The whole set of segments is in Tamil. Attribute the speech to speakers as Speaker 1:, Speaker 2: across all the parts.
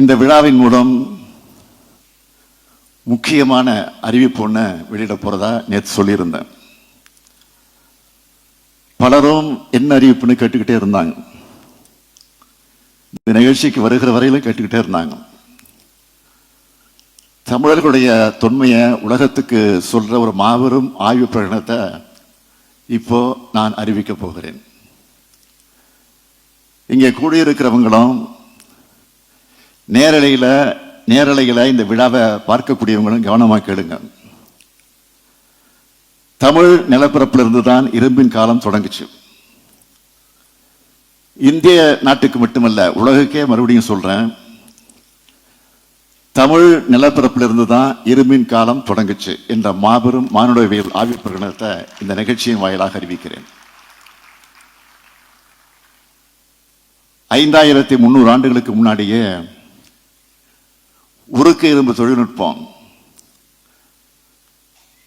Speaker 1: இந்த விழாவின் மூலம் முக்கியமான அறிவிப்பு ஒன்று வெளியிட போகிறதா நேற்று சொல்லியிருந்தேன். பலரும் என்ன அறிவிப்புன்னு கேட்டுக்கிட்டே இருந்தாங்க. இந்த நிகழ்ச்சிக்கு வருகிற வரையிலும் கேட்டுக்கிட்டே இருந்தாங்க. தமிழர்களுடைய தொன்மையை உலகத்துக்கு சொல்கிற ஒரு மாபெரும் ஆய்வு பிரகடனத்தை இப்போ நான் அறிவிக்க போகிறேன். இங்கே கூடியிருக்கிறவங்களும் நேரலையில் நேரலையில் இந்த விழாவை பார்க்கக்கூடியவங்களும் கவனமாக கேளுங்க. தமிழ் நிலப்பரப்பிலிருந்து தான் இரும்பின் காலம் தொடங்குச்சு. இந்திய நாட்டுக்கு மட்டுமல்ல உலகுக்கே மறுபடியும் சொல்கிறேன் தமிழ் நிலப்பரப்பிலிருந்து தான் இரும்பின் காலம் தொடங்குச்சு என்ற மாபெரும் மானுடவியல் ஆவி பிரகடனத்தை இந்த நிகழ்ச்சியின் வாயிலாக அறிவிக்கிறேன். ஐந்தாயிரத்தி முந்நூறு ஆண்டுகளுக்கு முன்னாடியே உருக்கு இரும்பு தொழில்நுட்பம்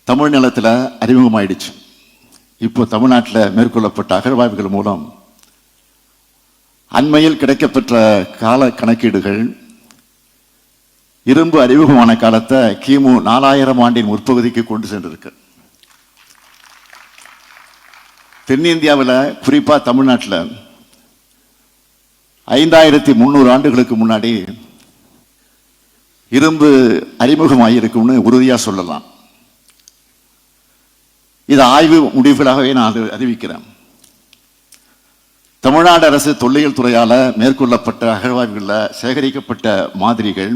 Speaker 1: தமிழ் நிலத்தில் அறிமுகமாயிடுச்சு. இப்போ தமிழ்நாட்டில் மேற்கொள்ளப்பட்ட அகழ்வாய்வுகள் மூலம் அண்மையில் கிடைக்கப்பெற்ற கால கணக்கீடுகள் இரும்பு அறிமுகமான காலத்தை கிமு நாலாயிரம் ஆண்டின் முற்பகுதிக்கு கொண்டு சென்றிருக்கு. தென்னிந்தியாவில் குறிப்பா தமிழ்நாட்டில் ஐந்தாயிரத்தி முந்நூறு ஆண்டுகளுக்கு முன்னாடி இரும்பு அறிமுகமாயிருக்கும்னு உறுதியாக சொல்லலாம். இது ஆய்வு முடிவுகளாகவே நான் அறிவிக்கிறேன். தமிழ்நாடு அரசு தொல்லியல் துறையால் மேற்கொள்ளப்பட்ட அகழ்வாய்வுகளில் சேகரிக்கப்பட்ட மாதிரிகள்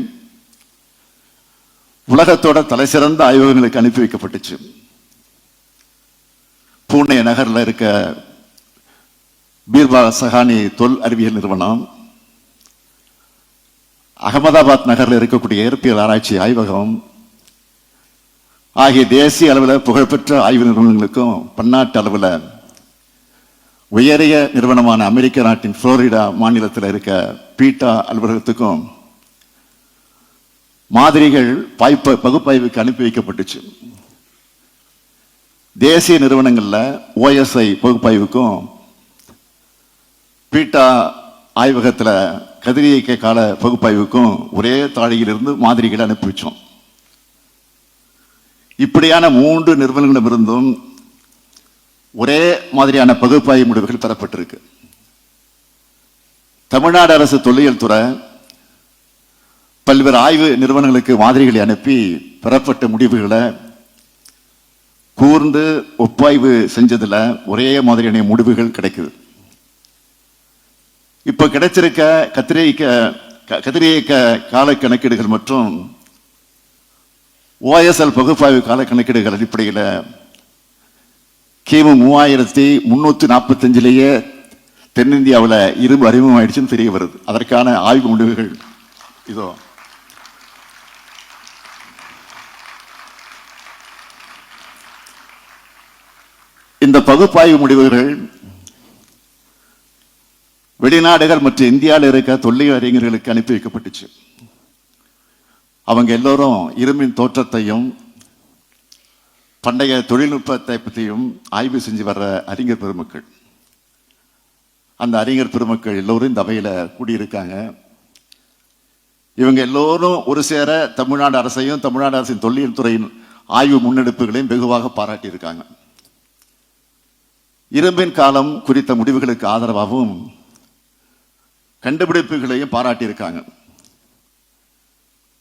Speaker 1: உலகத்தோட தலைசிறந்த ஆய்வகங்களுக்கு அனுப்பி வைக்கப்பட்டுச்சு. பூனே நகரில் இருக்க பீர்பா சஹானி தொல் அறிவியல் நிறுவனம் அகமதாபாத் நகரில் இருக்கக்கூடிய இயற்பியல் ஆராய்ச்சி ஆய்வகம் ஆகிய தேசிய அளவில் புகழ்பெற்ற ஆய்வு நிறுவனங்களுக்கும் பன்னாட்டு அளவில் உயரிய நிறுவனமான அமெரிக்க நாட்டின் புளோரிடா மாநிலத்தில் இருக்க பீட்டா அலுவலகத்துக்கும் மாதிரிகள் பாய்ப்ப பகுப்பாய்வுக்கு அனுப்பி வைக்கப்பட்டுச்சு. தேசிய நிறுவனங்களில் ஓஎஸ்ஐ பகுப்பாய்வுக்கும் பீட்டா ஆய்வகத்தில் கதிரியக்க கால பகுப்பாய்வுக்கும் ஒரே தாழியிலிருந்து மாதிரிகளை அனுப்பி வச்சோம் இப்படியான மூன்று நிறுவனங்களிடமிருந்தும் ஒரே மாதிரியான பகுப்பாய்வு முடிவுகள் பெறப்பட்டிருக்கு தமிழ்நாடு அரசு தொல்லியல் துறை பல்வேறு ஆய்வு நிறுவனங்களுக்கு மாதிரிகளை அனுப்பி பெறப்பட்ட முடிவுகளை கூர்ந்து ஒப்பாய்வு செஞ்சதில் ஒரே மாதிரியான முடிவுகள் கிடைக்குது. இப்போ கிடைச்சிருக்க கத்திரிக்க க- கதிரியக்க கால கணக்கீடுகள் மற்றும் ஓஎஸ்எல் பகுப்பாய்வு கால கணக்கீடுகள் அடிப்படையில் கிமு மூவாயிரத்தி முன்னூத்தி நாற்பத்தஞ்சிலேயே தென்னிந்தியாவில் இரும்பு அறிமுகமாயிடுச்சுன்னு தெரிய வருது. அதற்கான ஆய்வு முடிவுகள் இதோ. இந்த பகுப்பாய்வு முடிவுகள் வெளிநாடுகள் மற்றும் இந்தியாவில் இருக்க தொல்லை அறிஞர்களுக்கு அனுப்பி வைக்கப்பட்டுச்சு. அவங்க எல்லோரும் இரும்பின் தோற்றத்தையும் பண்டைய தொழில்நுட்பத்தை பற்றியும் ஆய்வு செஞ்சு வர்ற அறிஞர் பெருமக்கள். அந்த அறிஞர் பெருமக்கள் எல்லோரும் இந்த அவையில் கூடியிருக்காங்க. இவங்க எல்லோரும் ஒரு சேர தமிழ்நாடு அரசையும் தமிழ்நாடு அரசின் தொல்லியல் துறையின் ஆய்வு முன்னெடுப்புகளையும் வெகுவாக பாராட்டியிருக்காங்க. இரும்பின் காலம் குறித்த முடிவுகளுக்கு ஆதரவாகவும் கண்டுபிடிப்புகளையும் பாராட்டியிருக்காங்க.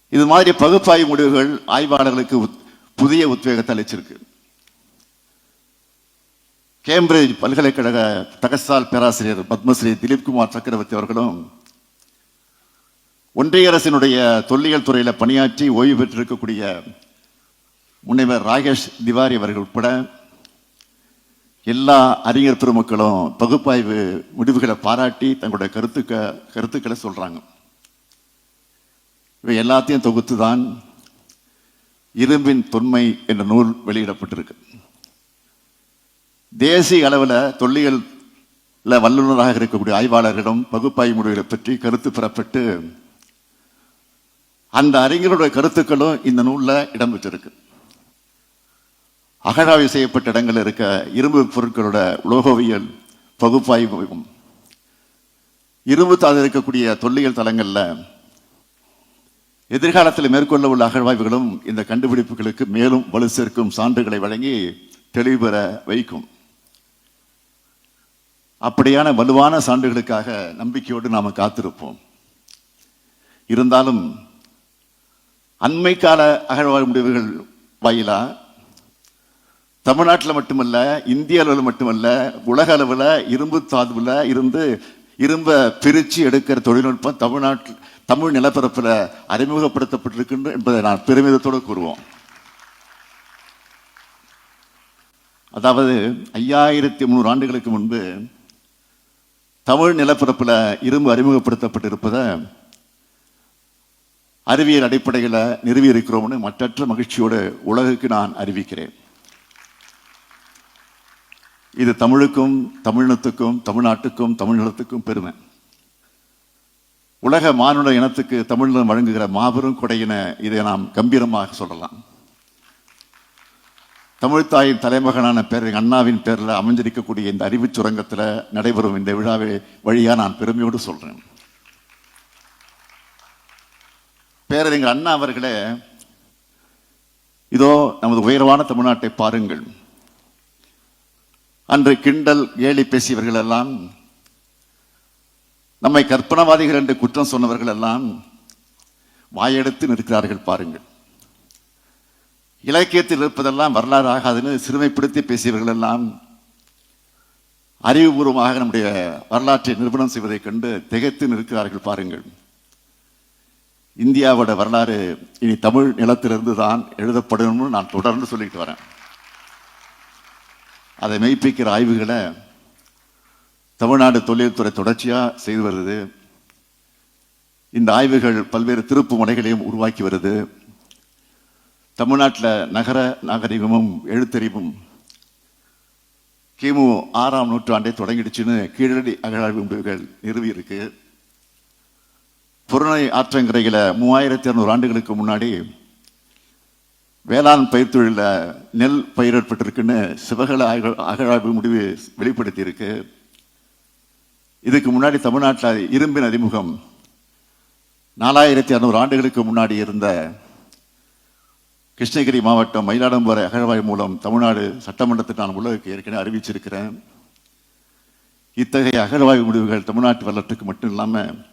Speaker 1: இது மாதிரி பகுப்பாய்வு முடிவுகள் ஆய்வாளர்களுக்கு உத்- புதிய உத்வேகத்தை அளிச்சிருக்கு. கேம்பிரிட்ஜ் பல்கலைக்கழக தகசால் பேராசிரியர் பத்மஸ்ரீ திலீப்குமார் சக்கரவர்த்தி அவர்களும் ஒன்றிய அரசினுடைய தொல்லியல் துறையில் பணியாற்றி ஓய்வு பெற்றிருக்கக்கூடிய முனைவர் ராகேஷ் திவாரி அவர்கள் உட்பட எல்லா அறிஞர் பெருமக்களும் பகுப்பாய்வு முடிவுகளை பாராட்டி தங்களுடைய கருத்துக்க கருத்துக்களை சொல்கிறாங்க இவை எல்லாத்தையும் தொகுத்து தான் இரும்பின் தொன்மை என்ற நூல் வெளியிடப்பட்டிருக்கு. தேசிய அளவில் தொல்லியலில் வல்லுநராக இருக்கக்கூடிய ஆய்வாளர்களிடம் பகுப்பாய்வு முடிவுகளை பற்றி கருத்து பெறப்பட்டு அந்த அறிஞருடைய கருத்துக்களும் இந்த நூலில் இடம்பெற்றிருக்கு. அகழாய்வு செய்யப்பட்ட இடங்கள் இருக்க இரும்பு பொருட்களோட உலோகவியல் பகுப்பாய்வும். இரும்பு தாது இருக்கக்கூடிய தொல்லியல் தலங்களில் எதிர்காலத்தில் மேற்கொள்ள உள்ள அகழ்வாய்வுகளும் இந்த கண்டுபிடிப்புகளுக்கு மேலும் வலு சேர்க்கும் சான்றுகளை வழங்கி தெளிவு பெற வைக்கும். அப்படியான வலுவான சான்றுகளுக்காக நம்பிக்கையோடு நாம காத்திருப்போம். இருந்தாலும் அண்மை கால அகழ்வாய்வு முடிவுகள் வாயிலா தமிழ்நாட்டில் மட்டுமல்ல இந்திய அளவில் மட்டுமல்ல உலக அளவில் இரும்பு தாதுவில் இருந்து இரும்பை பிரித்து எடுக்கிற தொழில்நுட்பம் தமிழ்நாட்டில் தமிழ் நிலப்பரப்பில் அறிமுகப்படுத்தப்பட்டிருக்கின்ற என்பதை நான் பெருமிதத்தோடு கூறுவோம். அதாவது ஐயாயிரத்தி முந்நூறு ஆண்டுகளுக்கு முன்பு தமிழ் நிலப்பரப்பில் இரும்பு அறிமுகப்படுத்தப்பட்டிருப்பதை அறிவியல் அடிப்படையில் நிறுவி இருக்கிறோம்னு மற்றற்ற மகிழ்ச்சியோடு உலகுக்கு நான் அறிவிக்கிறேன். இது தமிழுக்கும் தமிழினத்துக்கும் தமிழ்நாட்டுக்கும் தமிழ்நிலத்துக்கும் பெருமை. உலக மானுட இனத்துக்கு தமிழினம் வழங்குகிற மாபெரும் கொடையின இதை நாம் கம்பீரமாக சொல்லலாம். தமிழ்த்தாயின் தலைமகனான பேர் அண்ணாவின் பேரில் அமைஞ்சிருக்கக்கூடிய இந்த அறிவுச் சுரங்கத்தில் நடைபெறும் இந்த விழாவை வழியாக நான் பெருமையோடு சொல்கிறேன் பேரறிஞர் அண்ணா அவர்களே இதோ நமது உயர்வான தமிழ்நாட்டை பாருங்கள். அன்று கிண்டல் கேலி பேசியவர்கள் எல்லாம் நம்மை கற்பனவாதிகள் என்று குற்றம் சொன்னவர்கள் எல்லாம் வாயெடுத்து நிற்கிறார்கள் பாருங்கள். இலக்கியத்தில் இருப்பதெல்லாம் வரலாறு ஆகாதுன்னு சிறுமைப்படுத்தி பேசியவர்கள் எல்லாம் அறிவுபூர்வமாக நம்முடைய வரலாற்றை நிறுவனம் செய்வதைக் கண்டு திகைத்து நிற்கிறார்கள் பாருங்கள். இந்தியாவோட வரலாறு இனி தமிழ் நிலத்திலிருந்து தான் எழுதப்படணும்னு நான் தொடர்ந்து சொல்லிட்டு வரேன். அதை மெய்ப்பிக்கிற ஆய்வுகளை தமிழ்நாடு தொழில்துறை தொடர்ச்சியாக செய்து வருது. இந்த ஆய்வுகள் பல்வேறு திருப்பு முனைகளையும் உருவாக்கி வருது. தமிழ்நாட்டில் நகர நாகரிகமும் எழுத்தறிவும் கிமு ஆறாம் நூற்றாண்டை தொடங்கிடுச்சுன்னு கீழடி அகழாய்வு முடிவுகள் நிறுவி இருக்கு. புறநை ஆற்றங்கரையில் மூவாயிரத்தி இரநூறு ஆண்டுகளுக்கு முன்னாடி வேளாண் பயிர் தொழிலில் நெல் பயிரிடப்பட்டிருக்குன்னு சிவகல அகழ் அகழாய்வு முடிவு வெளிப்படுத்தியிருக்கு. இதுக்கு முன்னாடி தமிழ்நாட்டில் இரும்பின் அறிமுகம். நாலாயிரத்தி அறநூறு ஆண்டுகளுக்கு முன்னாடி இருந்த கிருஷ்ணகிரி மாவட்டம் மயிலாடும்பாறை அகழ்வாய் மூலம் தமிழ்நாடு சட்டமன்றத்தில் நான் உலகுக்கு ஏற்கனவே அறிவிச்சிருக்கிறேன். இத்தகைய அகழ்வாய்வு முடிவுகள் தமிழ்நாட்டு வரலாற்றுக்கு மட்டும் இல்லாமல்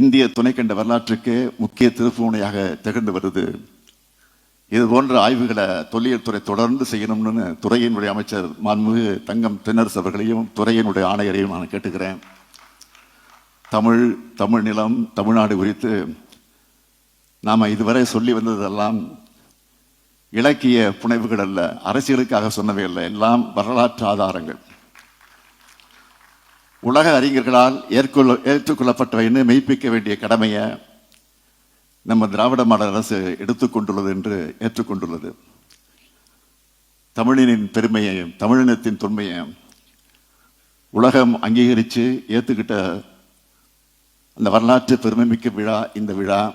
Speaker 1: இந்திய துணைக்கண்ட வரலாற்றுக்கே முக்கிய திருப்புமுனையாக திகழ்ந்து வருது. இது போன்ற ஆய்வுகளை தொல்லியல் துறை தொடர்ந்து செய்யணும்னு துறையினுடைய அமைச்சர் மாண்புமிகு தங்கம் தென்னரசு அவர்களையும் துறையினுடைய ஆணையரையும் நான் கேட்டுக்கிறேன். தமிழ் தமிழ் நிலம் தமிழ்நாடு குறித்து நாம் இதுவரை சொல்லி வந்ததெல்லாம் இலக்கிய புனைவுகள் அல்ல அரசியலுக்காக சொன்னவை அல்ல எல்லாம் வரலாற்று ஆதாரங்கள். உலக அறிஞர்களால் ஏற்கொள்ள ஏற்றுக்கொள்ளப்பட்டவைன்னு மெய்ப்பிக்க வேண்டிய கடமையை நம்ம திராவிட மாடல் அரசு எடுத்துக்கொண்டுள்ளது என்று ஏற்றுக்கொண்டுள்ளது. தமிழினின் பெருமையையும் தமிழினத்தின் தொன்மையையும் உலகம் அங்கீகரித்து ஏற்றுக்கிட்ட அந்த வரலாற்று பெருமைமிக்க விழா இந்த விழா.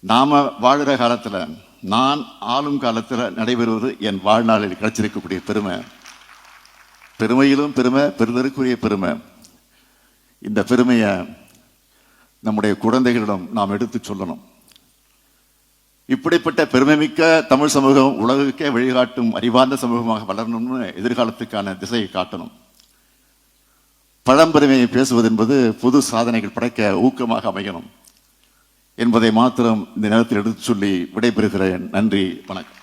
Speaker 1: நாம் வாழுற காலத்தில் நான் ஆளும் காலத்தில் நடைபெறுவது என் வாழ்நாளில் கிடைச்சிருக்கக்கூடிய பெருமை. பெருமையிலும் பெருமை பெருதற்குரிய பெருமை. இந்த பெருமையை நம்முடைய குழந்தைகளிடம் நாம் எடுத்து சொல்லணும். இப்படிப்பட்ட பெருமைமிக்க தமிழ் சமூகம் உலகுக்கே வழிகாட்டும் அறிவார்ந்த சமூகமாக வளரணும்னு எதிர்காலத்துக்கான திசையை காட்டணும். பழம்பெருமையை பேசுவது என்பது புது சாதனைகள் படைக்க ஊக்கமாக அமையணும். என்பதை மாத்திரம் இந்த நேரத்தில் எடுத்து சொல்லி விடைபெறுகிறேன். நன்றி வணக்கம்.